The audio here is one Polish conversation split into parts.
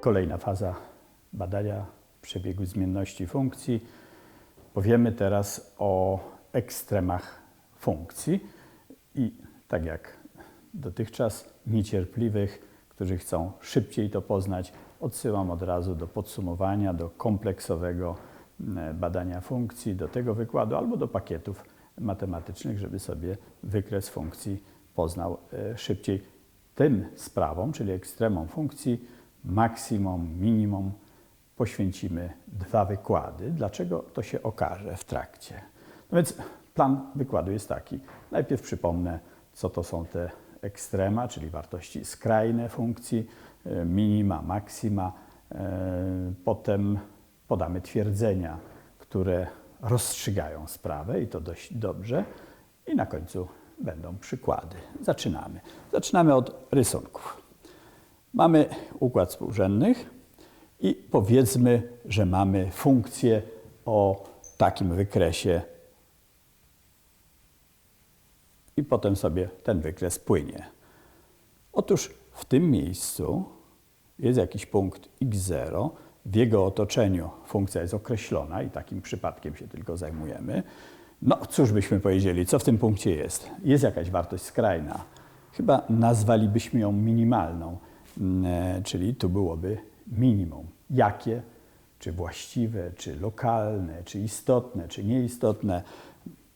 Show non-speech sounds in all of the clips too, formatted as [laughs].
Kolejna faza badania przebiegu zmienności funkcji. Powiemy teraz o ekstremach funkcji i tak jak dotychczas niecierpliwych, którzy chcą szybciej to poznać, odsyłam od razu do podsumowania, do kompleksowego e, badania funkcji, do tego wykładu albo do pakietów matematycznych, żeby sobie wykres funkcji poznał e, szybciej. Tym sprawom, czyli ekstremom funkcji, maksimum, minimum, poświęcimy dwa wykłady. Dlaczego to się okaże w trakcie? No więc plan wykładu jest taki. Najpierw przypomnę, co to są te ekstrema, czyli wartości skrajne funkcji, e, minima, maksima. E, Potem podamy twierdzenia, które rozstrzygają sprawę i to dość dobrze. I na końcu będą przykłady. Zaczynamy. Zaczynamy od rysunków. Mamy układ współrzędnych i powiedzmy, że mamy funkcję o takim wykresie i potem sobie ten wykres płynie. Otóż w tym miejscu jest jakiś punkt x0, w jego otoczeniu funkcja jest określona i takim przypadkiem się tylko zajmujemy. No cóż byśmy powiedzieli, co w tym punkcie jest? Jest jakaś wartość skrajna. Chyba nazwalibyśmy ją minimalną, czyli tu byłoby minimum. Jakie? Czy właściwe, czy lokalne, czy istotne, czy nieistotne?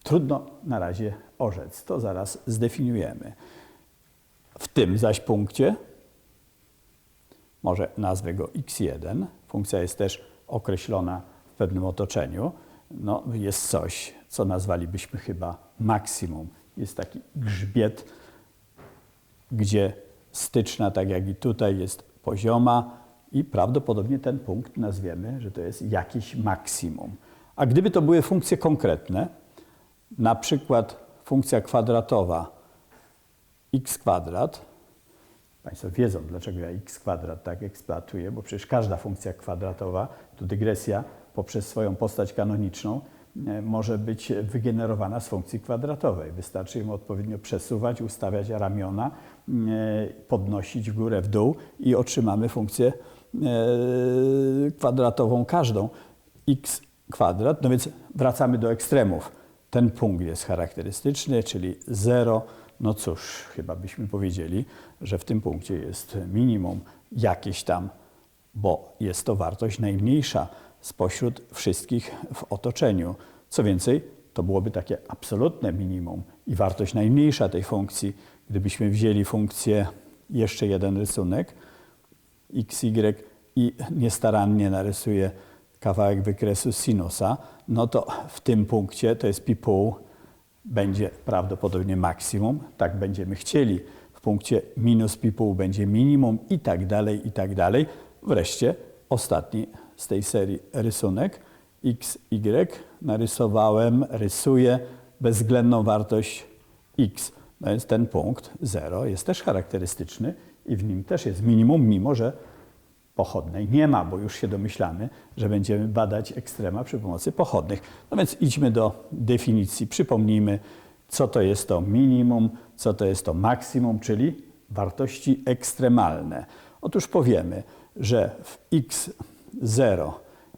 Trudno na razie orzec. To zaraz zdefiniujemy. W tym zaś punkcie, może nazwę go x1, funkcja jest też określona w pewnym otoczeniu, no, jest coś, co nazwalibyśmy chyba maksimum. Jest taki grzbiet, gdzie styczna, tak jak i tutaj, jest pozioma i prawdopodobnie ten punkt nazwiemy, że to jest jakieś maksimum. A gdyby to były funkcje konkretne, na przykład funkcja kwadratowa x kwadrat, Państwo wiedzą, dlaczego ja x kwadrat tak eksploatuję, bo przecież każda funkcja kwadratowa, tu dygresja, poprzez swoją postać kanoniczną może być wygenerowana z funkcji kwadratowej. Wystarczy ją odpowiednio przesuwać, ustawiać ramiona, e, podnosić w górę, w dół i otrzymamy funkcję e, kwadratową każdą x kwadrat. No więc wracamy do ekstremów. Ten punkt jest charakterystyczny, czyli 0. No cóż, chyba byśmy powiedzieli, że w tym punkcie jest minimum jakieś tam, bo jest to wartość najmniejsza spośród wszystkich w otoczeniu. Co więcej, to byłoby takie absolutne minimum i wartość najmniejsza tej funkcji, gdybyśmy wzięli funkcję, jeszcze jeden rysunek, xy i niestarannie narysuję kawałek wykresu sinusa, no to w tym punkcie, to jest pi pół, będzie prawdopodobnie maksimum, tak będziemy chcieli. W punkcie minus pi pół będzie minimum i tak dalej, i tak dalej. Wreszcie ostatni z tej serii rysunek x, y narysowałem, rysuję bezwzględną wartość x. No więc ten punkt 0 jest też charakterystyczny i w nim też jest minimum, mimo że pochodnej nie ma, bo już się domyślamy, że będziemy badać ekstrema przy pomocy pochodnych. No więc idźmy do definicji. Przypomnijmy, co to jest to minimum, co to jest to maksimum, czyli wartości ekstremalne. Otóż powiemy, że w x0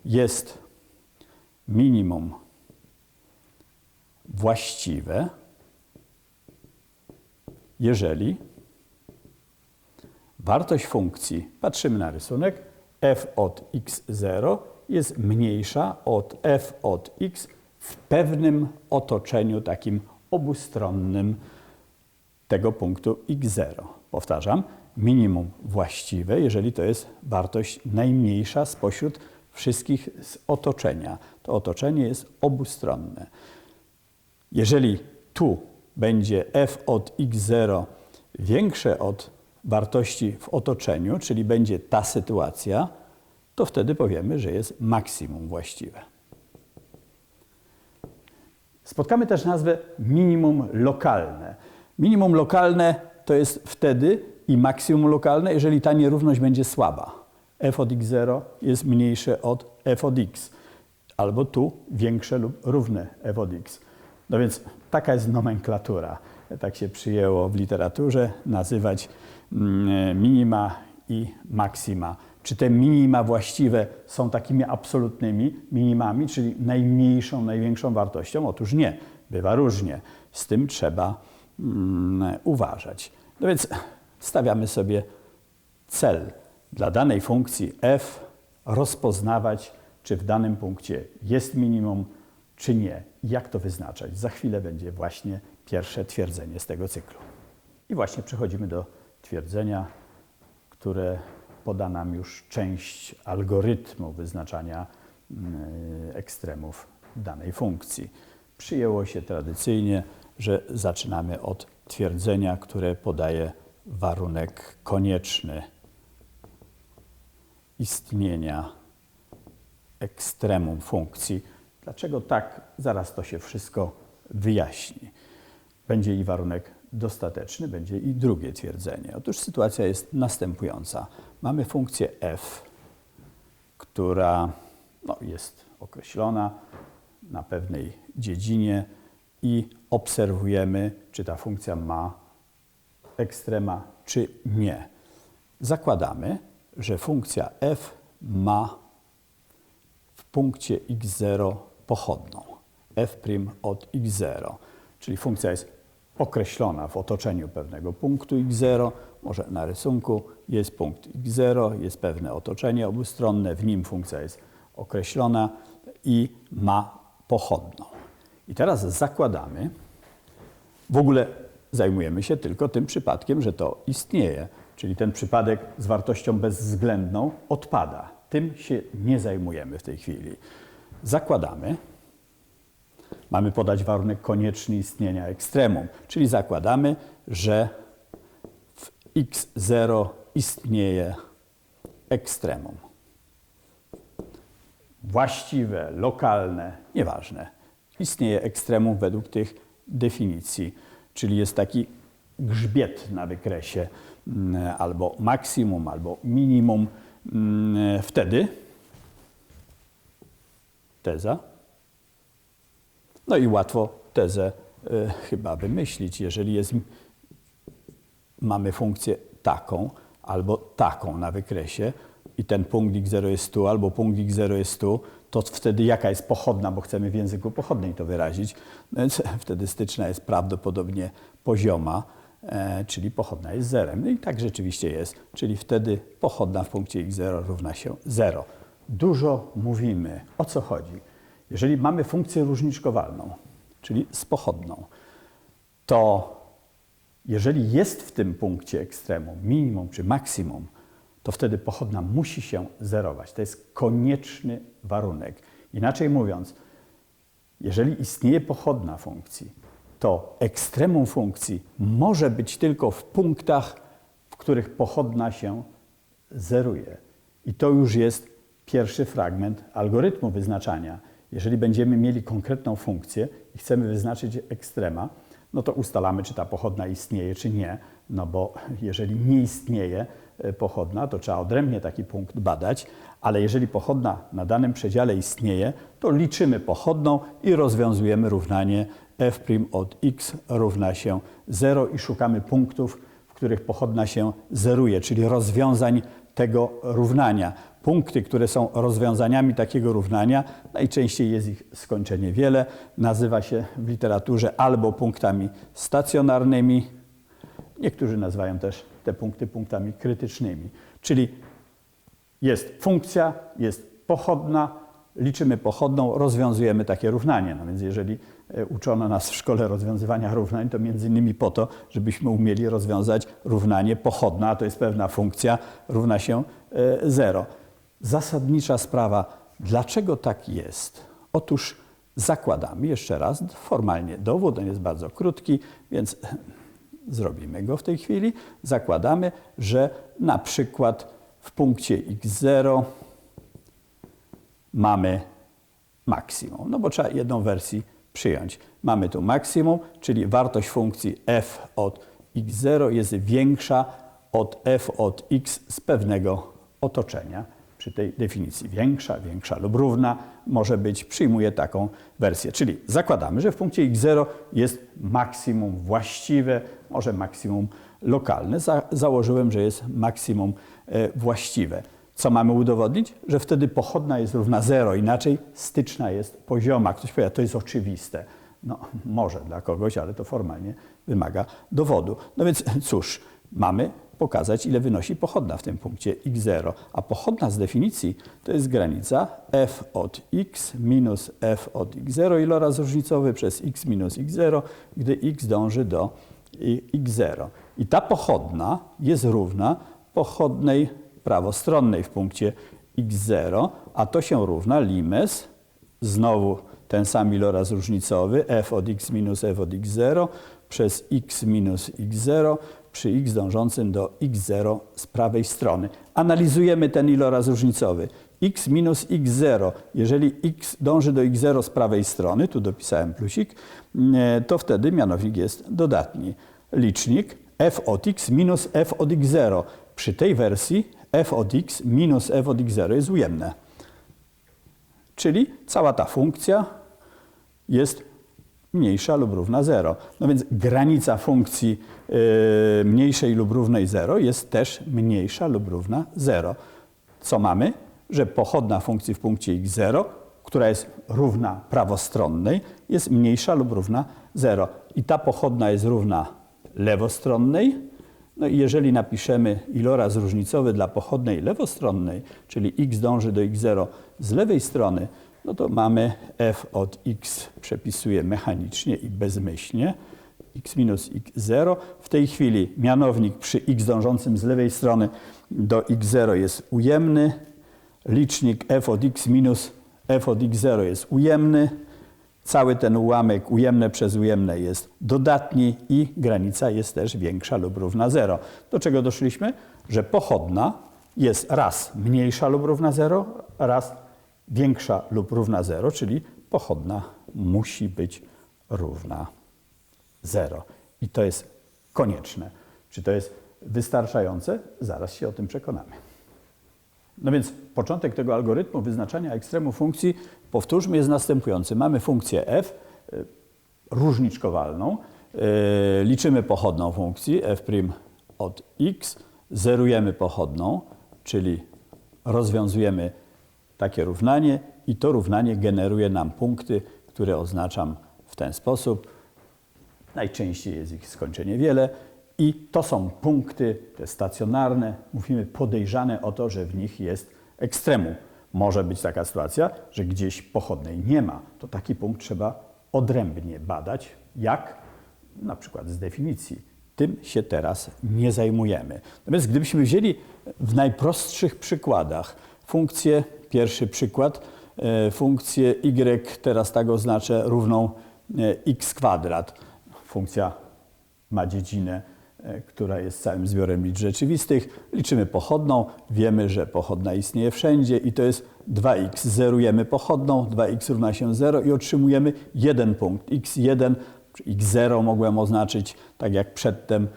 jest minimum właściwe, jeżeli wartość funkcji, patrzymy na rysunek, f od x0 jest mniejsza od f od x w pewnym otoczeniu takim obustronnym tego punktu x0. Powtarzam, minimum właściwe, jeżeli to jest wartość najmniejsza spośród wszystkich z otoczenia. To otoczenie jest obustronne. Jeżeli tu będzie f od x0 większe od wartości w otoczeniu, czyli będzie ta sytuacja, to wtedy powiemy, że jest maksimum właściwe. Spotkamy też nazwę minimum lokalne. Minimum lokalne to jest wtedy i maksimum lokalne, jeżeli ta nierówność będzie słaba. f od x0 jest mniejsze od f od x, albo tu większe lub równe f od x. No więc taka jest nomenklatura. Tak się przyjęło w literaturze nazywać Mm, minima i maksima Czy te minima właściwe są takimi absolutnymi minimami, czyli najmniejszą, największą wartością? Otóż nie, bywa różnie. Z tym trzeba mm, uważać. No więc stawiamy sobie cel dla danej funkcji f rozpoznawać, czy w danym punkcie jest minimum, czy nie. Jak to wyznaczać? Za chwilę będzie właśnie pierwsze twierdzenie z tego cyklu. I właśnie przechodzimy do twierdzenia, które poda nam już część algorytmu wyznaczania mm, ekstremów danej funkcji. Przyjęło się tradycyjnie, że zaczynamy od twierdzenia, które podaje warunek konieczny istnienia ekstremum funkcji. Dlaczego tak? Zaraz to się wszystko wyjaśni. Będzie i warunek dostateczny, będzie i drugie twierdzenie. Otóż sytuacja jest następująca. Mamy funkcję f, która no, jest określona na pewnej dziedzinie i obserwujemy, czy ta funkcja ma ekstrema, czy nie. Zakładamy, że funkcja f ma w punkcie x0 pochodną f' od x0, czyli funkcja jest określona w otoczeniu pewnego punktu x0, może na rysunku jest punkt x0, jest pewne otoczenie obustronne, w nim funkcja jest określona i ma pochodną. I teraz zakładamy, w ogóle zajmujemy się tylko tym przypadkiem, że to istnieje, czyli ten przypadek z wartością bezwzględną odpada. Tym się nie zajmujemy w tej chwili. Zakładamy, mamy podać warunek konieczny istnienia ekstremum, czyli zakładamy, że w x0 istnieje ekstremum. Właściwe, lokalne, nieważne. Istnieje ekstremum według tych definicji, czyli jest taki grzbiet na wykresie mm, albo maksimum, albo minimum. Mm, wtedy teza no i łatwo tezę y, chyba wymyślić. Jeżeli jest, mamy funkcję taką albo taką na wykresie i ten punkt x0 jest tu, albo punkt x0 jest tu, to wtedy jaka jest pochodna, bo chcemy w języku pochodnej to wyrazić, więc [laughs] wtedy styczna jest prawdopodobnie pozioma, e, czyli pochodna jest zerem. No i tak rzeczywiście jest, czyli wtedy pochodna w punkcie x0 równa się 0. Dużo mówimy. O co chodzi? Jeżeli mamy funkcję różniczkowalną, czyli z pochodną, to jeżeli jest w tym punkcie ekstremum, minimum czy maksimum, to wtedy pochodna musi się zerować. To jest konieczny warunek. Inaczej mówiąc, jeżeli istnieje pochodna funkcji, to ekstremum funkcji może być tylko w punktach, w których pochodna się zeruje. I to już jest pierwszy fragment algorytmu wyznaczania jeżeli będziemy mieli konkretną funkcję i chcemy wyznaczyć ekstrema, no to ustalamy, czy ta pochodna istnieje, czy nie. No bo jeżeli nie istnieje pochodna, to trzeba odrębnie taki punkt badać, ale jeżeli pochodna na danym przedziale istnieje, to liczymy pochodną i rozwiązujemy równanie f' od x równa się 0 i szukamy punktów, w których pochodna się zeruje, czyli rozwiązań tego równania. Punkty, które są rozwiązaniami takiego równania, najczęściej jest ich skończenie wiele, nazywa się w literaturze albo punktami stacjonarnymi, niektórzy nazywają też te punkty punktami krytycznymi. Czyli jest funkcja, jest pochodna, liczymy pochodną, rozwiązujemy takie równanie. No więc jeżeli e, uczono nas w szkole rozwiązywania równań, to między innymi po to, żebyśmy umieli rozwiązać równanie pochodna, a to jest pewna funkcja, równa się 0. E, zasadnicza sprawa, dlaczego tak jest? Otóż zakładamy, jeszcze raz, formalnie dowód, on jest bardzo krótki, więc zrobimy go w tej chwili. Zakładamy, że na przykład w punkcie x0 mamy maksimum, no bo trzeba jedną wersję przyjąć. Mamy tu maksimum, czyli wartość funkcji f od x0 jest większa od f od x z pewnego otoczenia przy tej definicji większa, większa lub równa może być, przyjmuje taką wersję. Czyli zakładamy, że w punkcie x0 jest maksimum właściwe, może maksimum lokalne. Za, założyłem, że jest maksimum e, właściwe. Co mamy udowodnić? Że wtedy pochodna jest równa 0, inaczej styczna jest pozioma. Ktoś powie, to jest oczywiste. No, może dla kogoś, ale to formalnie wymaga dowodu. No więc cóż, mamy pokazać, ile wynosi pochodna w tym punkcie x0. A pochodna z definicji to jest granica f od x minus f od x0, iloraz różnicowy przez x minus x0, gdy x dąży do x0. I ta pochodna jest równa pochodnej prawostronnej w punkcie x0, a to się równa limes, znowu ten sam iloraz różnicowy, f od x minus f od x0 przez x minus x0 przy x dążącym do x0 z prawej strony. Analizujemy ten iloraz różnicowy. X minus x0, jeżeli x dąży do x0 z prawej strony, tu dopisałem plusik, to wtedy mianownik jest dodatni. Licznik f od x minus f od x0. Przy tej wersji f od x minus f od x0 jest ujemne. Czyli cała ta funkcja jest mniejsza lub równa 0. No więc granica funkcji yy, mniejszej lub równej 0 jest też mniejsza lub równa 0. Co mamy? Że pochodna funkcji w punkcie x0, która jest równa prawostronnej, jest mniejsza lub równa 0. I ta pochodna jest równa lewostronnej. No i jeżeli napiszemy iloraz różnicowy dla pochodnej lewostronnej, czyli x dąży do x0 z lewej strony, no to mamy f od x przepisuję mechanicznie i bezmyślnie, x minus x0. W tej chwili mianownik przy x dążącym z lewej strony do x0 jest ujemny, licznik f od x minus f od x0 jest ujemny, cały ten ułamek ujemne przez ujemne jest dodatni i granica jest też większa lub równa 0. Do czego doszliśmy? Że pochodna jest raz mniejsza lub równa 0, raz większa lub równa 0, czyli pochodna musi być równa 0. I to jest konieczne. Czy to jest wystarczające? Zaraz się o tym przekonamy. No więc początek tego algorytmu wyznaczania ekstremu funkcji, powtórzmy, jest następujący. Mamy funkcję f y, różniczkowalną, y, liczymy pochodną funkcji f' od x, zerujemy pochodną, czyli rozwiązujemy takie równanie i to równanie generuje nam punkty, które oznaczam w ten sposób. Najczęściej jest ich skończenie wiele i to są punkty te stacjonarne, mówimy podejrzane o to, że w nich jest ekstremum. Może być taka sytuacja, że gdzieś pochodnej nie ma. To taki punkt trzeba odrębnie badać. Jak? Na przykład z definicji. Tym się teraz nie zajmujemy. Natomiast gdybyśmy wzięli w najprostszych przykładach funkcję Pierwszy przykład. E, funkcję y, teraz tak oznaczę, równą e, x kwadrat. Funkcja ma dziedzinę, która jest całym zbiorem liczb rzeczywistych. Liczymy pochodną, wiemy, że pochodna istnieje wszędzie i to jest 2x. Zerujemy pochodną, 2x równa się 0 i otrzymujemy jeden punkt. x1 czy x0 mogłem oznaczyć, tak jak przedtem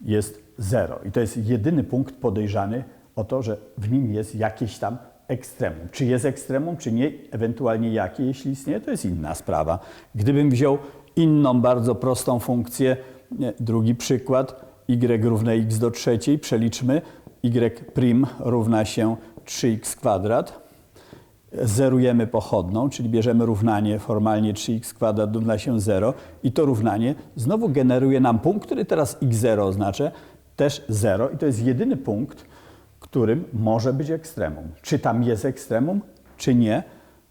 jest 0. I to jest jedyny punkt podejrzany o to, że w nim jest jakieś tam ekstremum. Czy jest ekstremum, czy nie, ewentualnie jakie, jeśli istnieje, to jest inna sprawa. Gdybym wziął inną, bardzo prostą funkcję, drugi przykład, y równa x do trzeciej, przeliczmy, y prim równa się 3x kwadrat, zerujemy pochodną, czyli bierzemy równanie. Formalnie 3x kwadrat równa się 0 i to równanie znowu generuje nam punkt, który teraz x0 oznacza też 0 i to jest jedyny punkt, którym może być ekstremum. Czy tam jest ekstremum, czy nie,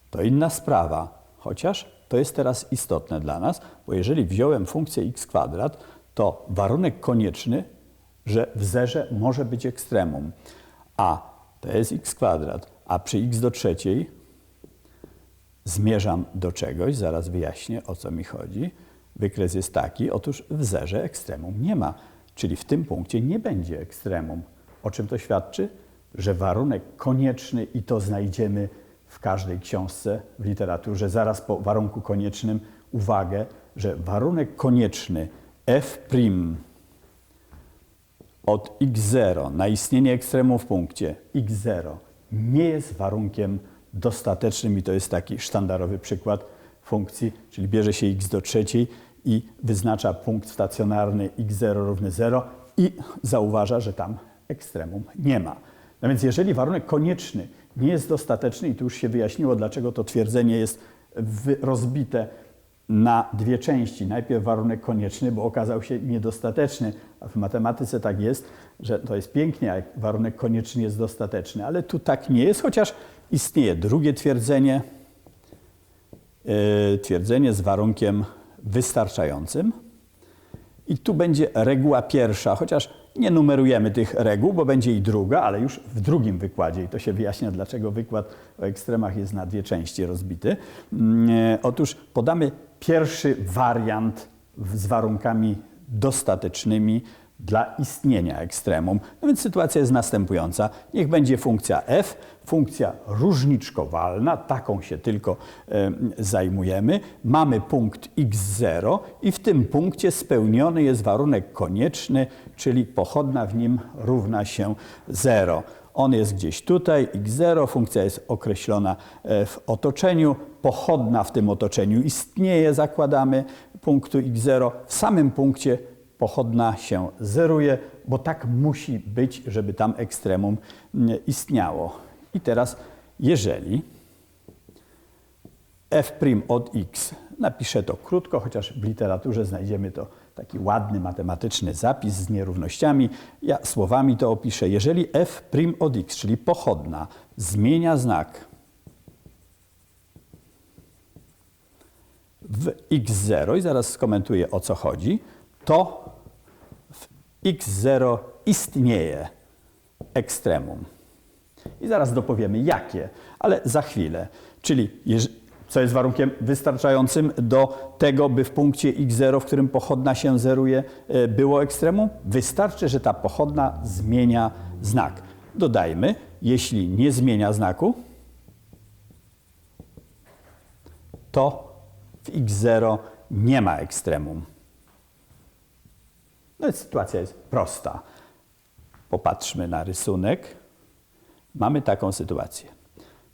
to inna sprawa. Chociaż to jest teraz istotne dla nas, bo jeżeli wziąłem funkcję x kwadrat, to warunek konieczny, że w zerze może być ekstremum. A to jest x kwadrat, a przy x do trzeciej zmierzam do czegoś, zaraz wyjaśnię o co mi chodzi. Wykres jest taki, otóż w zerze ekstremum nie ma, czyli w tym punkcie nie będzie ekstremum. O czym to świadczy? Że warunek konieczny, i to znajdziemy w każdej książce w literaturze, zaraz po warunku koniecznym, uwagę, że warunek konieczny f' od x0 na istnienie ekstremum w punkcie x0 nie jest warunkiem dostatecznym i to jest taki sztandarowy przykład funkcji, czyli bierze się x do trzeciej i wyznacza punkt stacjonarny x0 równy 0 i zauważa, że tam ekstremum nie ma. No więc jeżeli warunek konieczny nie jest dostateczny, i tu już się wyjaśniło, dlaczego to twierdzenie jest rozbite na dwie części. Najpierw warunek konieczny, bo okazał się niedostateczny, a w matematyce tak jest, że to jest pięknie, jak warunek konieczny jest dostateczny, ale tu tak nie jest, chociaż istnieje drugie twierdzenie, yy, twierdzenie z warunkiem wystarczającym. I tu będzie reguła pierwsza, chociaż nie numerujemy tych reguł, bo będzie i druga, ale już w drugim wykładzie. I to się wyjaśnia, dlaczego wykład o ekstremach jest na dwie części rozbity. Mm, e, Otóż podamy pierwszy wariant z warunkami dostatecznymi dla istnienia ekstremum. No więc sytuacja jest następująca. Niech będzie funkcja f, funkcja różniczkowalna, taką się tylko em, zajmujemy. Mamy punkt x0 i w tym punkcie spełniony jest warunek konieczny, czyli pochodna w nim równa się 0. On jest gdzieś tutaj, x0, funkcja jest określona e, w otoczeniu, pochodna w tym otoczeniu istnieje, zakładamy, punktu x0. W samym punkcie pochodna się zeruje, bo tak musi być, żeby tam ekstremum mm, istniało. I teraz, jeżeli f' od x, napiszę to krótko, chociaż w literaturze znajdziemy to taki ładny matematyczny zapis z nierównościami. Ja słowami to opiszę. Jeżeli f' od x, czyli pochodna, zmienia znak w x0 i zaraz skomentuję o co chodzi, to w x0 istnieje ekstremum. I zaraz dopowiemy jakie, ale za chwilę. Czyli co jest warunkiem wystarczającym do tego, by w punkcie x0, w którym pochodna się zeruje, e, było ekstremum? Wystarczy, że ta pochodna zmienia znak. Dodajmy, jeśli nie zmienia znaku, to w x0 nie ma ekstremum. No sytuacja jest prosta. Popatrzmy na rysunek. Mamy taką sytuację.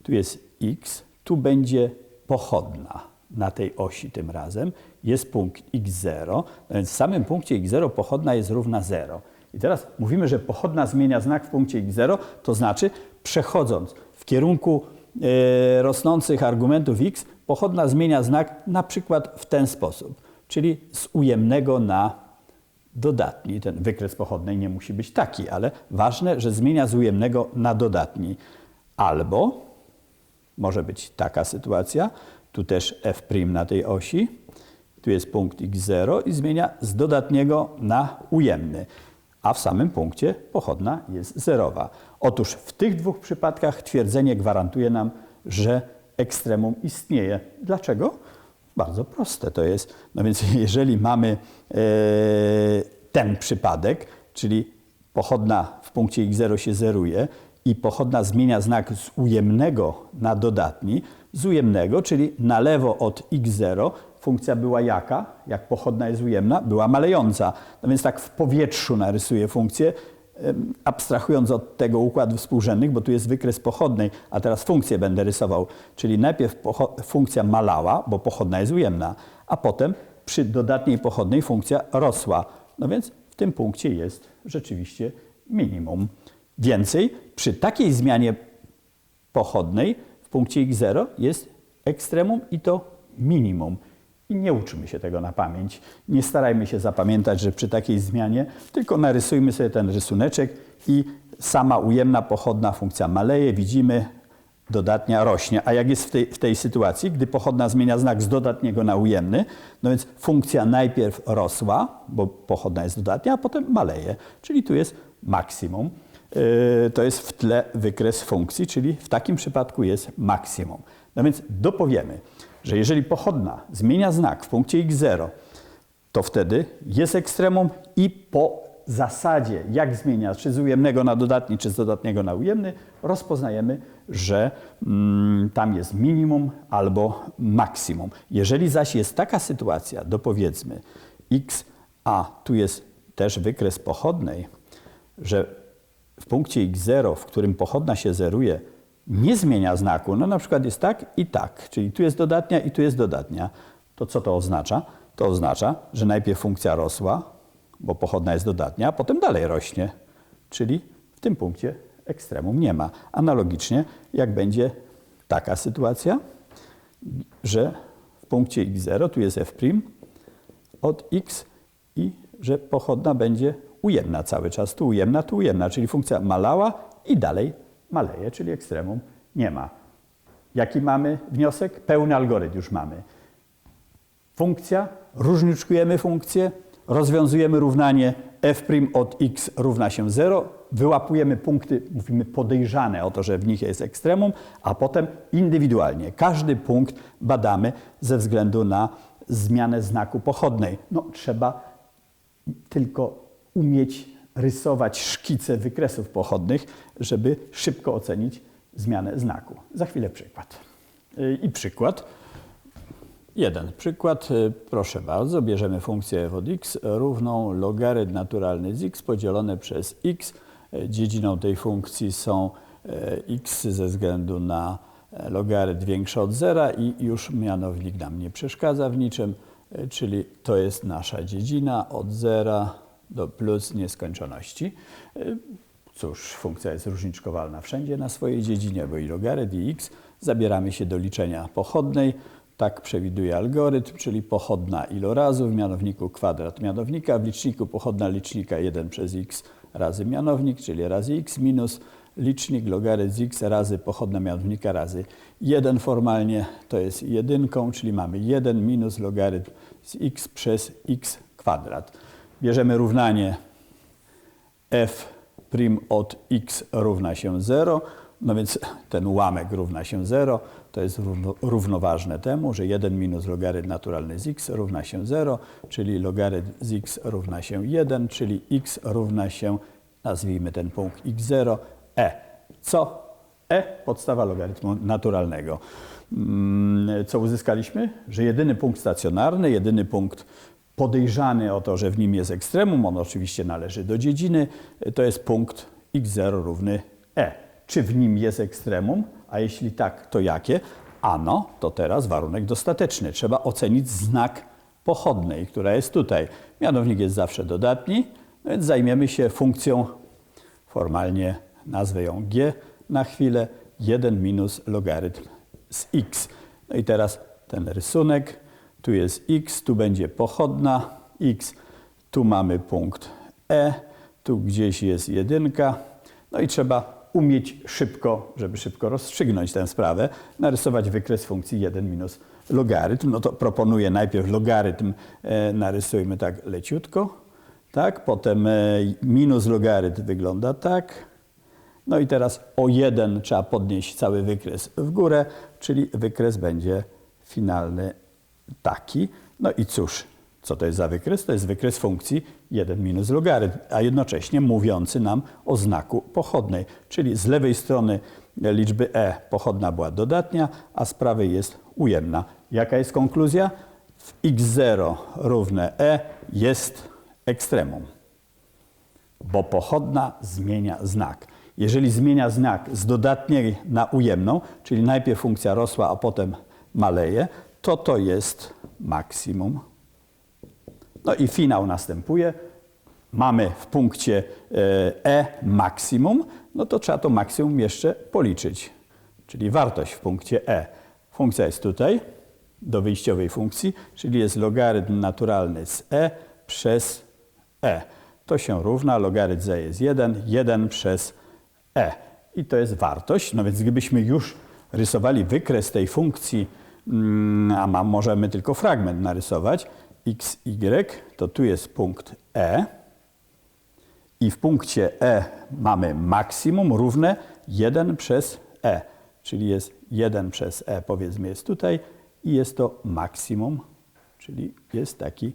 Tu jest x, tu będzie pochodna na tej osi tym razem. Jest punkt x0, no więc w samym punkcie x0 pochodna jest równa 0. I teraz mówimy, że pochodna zmienia znak w punkcie x0, to znaczy przechodząc w kierunku e, rosnących argumentów x, pochodna zmienia znak na przykład w ten sposób, czyli z ujemnego na dodatni. Ten wykres pochodnej nie musi być taki, ale ważne, że zmienia z ujemnego na dodatni. Albo może być taka sytuacja, tu też f' na tej osi, tu jest punkt x0 i zmienia z dodatniego na ujemny, a w samym punkcie pochodna jest zerowa. Otóż w tych dwóch przypadkach twierdzenie gwarantuje nam, że ekstremum istnieje. Dlaczego? Bardzo proste to jest. No więc [laughs] jeżeli mamy e, ten przypadek, czyli pochodna w punkcie x0 się zeruje i pochodna zmienia znak z ujemnego na dodatni, z ujemnego, czyli na lewo od x0, funkcja była jaka? Jak pochodna jest ujemna? Była malejąca. No więc tak w powietrzu narysuję funkcję, abstrahując od tego układu współrzędnych, bo tu jest wykres pochodnej, a teraz funkcję będę rysował, czyli najpierw funkcja malała, bo pochodna jest ujemna, a potem przy dodatniej pochodnej funkcja rosła. No więc w tym punkcie jest rzeczywiście minimum. Więcej, przy takiej zmianie pochodnej w punkcie x0 jest ekstremum i to minimum. I nie uczymy się tego na pamięć. Nie starajmy się zapamiętać, że przy takiej zmianie, tylko narysujmy sobie ten rysuneczek i sama ujemna pochodna funkcja maleje, widzimy, dodatnia rośnie. A jak jest w tej, w tej sytuacji, gdy pochodna zmienia znak z dodatniego na ujemny, no więc funkcja najpierw rosła, bo pochodna jest dodatnia, a potem maleje. Czyli tu jest maksimum. Yy, to jest w tle wykres funkcji, czyli w takim przypadku jest maksimum. No więc dopowiemy, że jeżeli pochodna zmienia znak w punkcie x0, to wtedy jest ekstremum i po zasadzie, jak zmienia, czy z ujemnego na dodatni, czy z dodatniego na ujemny, rozpoznajemy, że mm, tam jest minimum albo maksimum. Jeżeli zaś jest taka sytuacja, dopowiedzmy x, a tu jest też wykres pochodnej, że w punkcie x0, w którym pochodna się zeruje, nie zmienia znaku, no na przykład jest tak i tak, czyli tu jest dodatnia i tu jest dodatnia, to co to oznacza? To oznacza, że najpierw funkcja rosła, bo pochodna jest dodatnia, a potem dalej rośnie, czyli w tym punkcie ekstremum nie ma. Analogicznie, jak będzie taka sytuacja, że w punkcie x0 tu jest f' od x i że pochodna będzie ujemna cały czas. Tu ujemna, tu ujemna, czyli funkcja malała i dalej maleje, czyli ekstremum nie ma. Jaki mamy wniosek? Pełny algorytm już mamy. Funkcja, różniczkujemy funkcję, rozwiązujemy równanie f' od x równa się 0, wyłapujemy punkty, mówimy podejrzane o to, że w nich jest ekstremum, a potem indywidualnie każdy punkt badamy ze względu na zmianę znaku pochodnej. No, trzeba tylko umieć rysować szkice wykresów pochodnych, żeby szybko ocenić zmianę znaku. Za chwilę przykład. I przykład. Jeden przykład, y, proszę bardzo, bierzemy funkcję f od x równą logarytm naturalny z x podzielone przez x. Y, Dziedziną tej funkcji są y, x ze względu na logarytm większy od zera i już mianownik nam nie przeszkadza w niczym, czyli to jest nasza dziedzina od zera do plus nieskończoności. Cóż, funkcja jest różniczkowalna wszędzie na swojej dziedzinie, bo i logarytm i x. Zabieramy się do liczenia pochodnej. Tak przewiduje algorytm, czyli pochodna ilorazu w mianowniku kwadrat mianownika, w liczniku pochodna licznika 1 przez x razy mianownik, czyli razy x minus licznik logarytm x razy pochodna mianownika razy 1 formalnie, to jest jedynką, czyli mamy 1 minus logarytm z x przez x kwadrat. Bierzemy równanie f' od x równa się 0, no więc ten ułamek równa się 0, to jest równo, równoważne temu, że 1 minus logarytm naturalny z x równa się 0, czyli logarytm z x równa się 1, czyli x równa się, nazwijmy ten punkt x0, e. Co? e podstawa logarytmu naturalnego. Mm, co uzyskaliśmy? Że jedyny punkt stacjonarny, jedyny punkt podejrzany o to, że w nim jest ekstremum, on oczywiście należy do dziedziny, to jest punkt x0 równy e. Czy w nim jest ekstremum? A jeśli tak, to jakie? Ano, to teraz warunek dostateczny. Trzeba ocenić znak pochodnej, która jest tutaj. Mianownik jest zawsze dodatni, no więc zajmiemy się funkcją, formalnie nazwę ją g na chwilę, 1 minus logarytm z x. No i teraz ten rysunek, tu jest x, tu będzie pochodna x, tu mamy punkt e, tu gdzieś jest jedynka, no i trzeba umieć szybko, żeby szybko rozstrzygnąć tę sprawę, narysować wykres funkcji 1 minus logarytm. No to proponuję najpierw logarytm, e, narysujmy tak leciutko, tak, potem e, minus logarytm wygląda tak, no i teraz o 1 trzeba podnieść cały wykres w górę, czyli wykres będzie finalny taki. No i cóż, co to jest za wykres? To jest wykres funkcji 1 minus logarytm, a jednocześnie mówiący nam o znaku pochodnej, czyli z lewej strony liczby e pochodna była dodatnia, a z prawej jest ujemna. Jaka jest konkluzja? W x0 równe e jest ekstremum, bo pochodna zmienia znak. Jeżeli zmienia znak z dodatniej na ujemną, czyli najpierw funkcja rosła, a potem maleje, to to jest maksimum. No i finał następuje. Mamy w punkcie E maksimum, no to trzeba to maksimum jeszcze policzyć, czyli wartość w punkcie E. Funkcja jest tutaj, do wyjściowej funkcji, czyli jest logarytm naturalny z E przez E. To się równa, logarytm z E jest 1, 1 przez E. I to jest wartość, no więc gdybyśmy już rysowali wykres tej funkcji, mm, a możemy tylko fragment narysować, x, y, to tu jest punkt E i w punkcie E mamy maksimum równe 1 przez E, czyli jest 1 przez E powiedzmy jest tutaj i jest to maksimum, czyli jest taki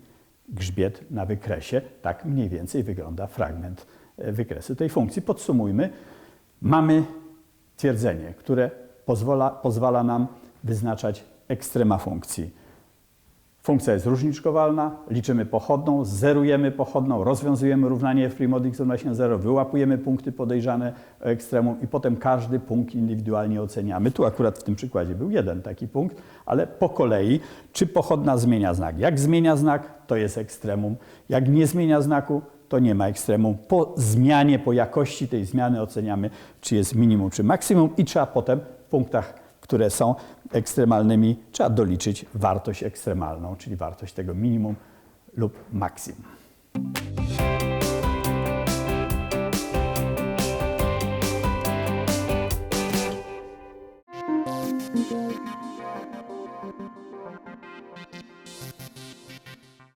grzbiet na wykresie. Tak mniej więcej wygląda fragment e, wykresu tej funkcji. Podsumujmy. Mamy twierdzenie, które pozwala, pozwala nam wyznaczać ekstrema funkcji. Funkcja jest różniczkowalna, liczymy pochodną, zerujemy pochodną, rozwiązujemy równanie f' od x równa się 0, wyłapujemy punkty podejrzane o ekstremum i potem każdy punkt indywidualnie oceniamy. Tu akurat w tym przykładzie był jeden taki punkt, ale po kolei, czy pochodna zmienia znak. Jak zmienia znak, to jest ekstremum. Jak nie zmienia znaku, to nie ma ekstremum. Po zmianie, po jakości tej zmiany oceniamy, czy jest minimum, czy maksimum i trzeba potem w punktach, które są ekstremalnymi, trzeba doliczyć wartość ekstremalną, czyli wartość tego minimum lub maksimum.